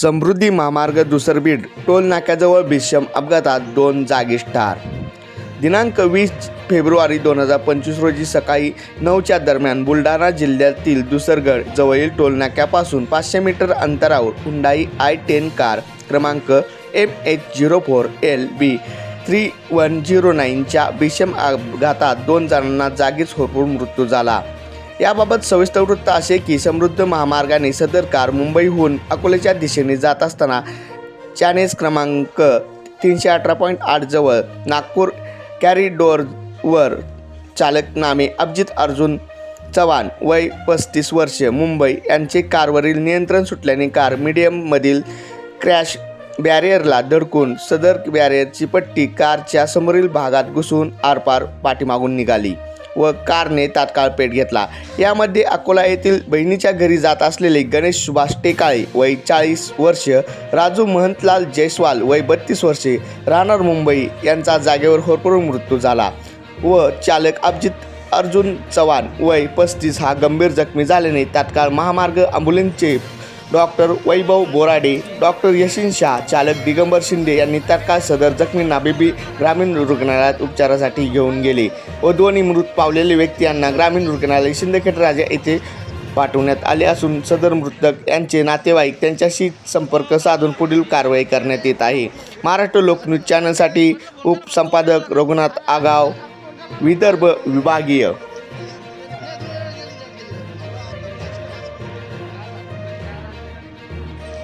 समृद्धी महामार्ग दुसरबीड टोल नाक्याजवळ भीष्यम अपघातात दोन जागीच ठार दिनांक वीस फेब्रुवारी दोन हजार पंचवीस रोजी सकाळी नऊच्या दरम्यान बुलढाणा जिल्ह्यातील दुसरगड जवळील टोलनाक्यापासून पाचशे मीटर अंतरावर हुंडाई आय टेन कार क्रमांक M H zero four L B three one zero नाईनच्या भीषम अपघातात दोन जणांना जागीच होपून मृत्यू झाला. याबाबत सविस्तर वृत्त असे की समृद्ध महामार्गाने सदर कार मुंबईहून अकोल्याच्या दिशेने जात असताना चॅनेज क्रमांक तीनशे अठरा पॉईंट आठ जवळ नागपूर कॅरिडोरवर चालक नामे अभिजित अर्जुन चव्हाण वय पस्तीस वर्षे मुंबई यांचे कारवरील नियंत्रण सुटल्याने कार मीडियममधील क्रॅश बॅरियरला धडकून सदर बॅरियरची पट्टी कारच्या समोरील भागात घुसून आरपार पाठीमागून निघाली. व कारने तात्काळ पेट घेतला. यामध्ये अकोला येथील बहिणीच्या घरी जात असलेले गणेश सुभाष टेकाळे वय चाळीस वर्ष राजू महंतलाल जयस्वाल वय बत्तीस वर्षे राहणार मुंबई यांचा जागेवर होरपडून मृत्यू झाला व चालक अभिजित अर्जुन चव्हाण वय पस्तीस हा गंभीर जखमी झाल्याने तात्काळ महामार्ग ॲम्ब्युलन्सचे डॉक्टर वैभव बोराडे डॉक्टर यशिन शाह चालक दिगंबर शिंदे यांनी तत्काळ सदर जखमींना बीबी ग्रामीण रुग्णालयात उपचारासाठी घेऊन गेले व दोन्ही मृत पावलेले व्यक्ती यांना ग्रामीण रुग्णालय शिंदखेड राजा येथे पाठवण्यात आले असून सदर मृतक यांचे नातेवाईक त्यांच्याशी संपर्क साधून पुढील कारवाई करण्यात येत आहे. महाराष्ट्र लोकन्यूज चॅनलसाठी उपसंपादक रघुनाथ आगाव विदर्भ विभागीय.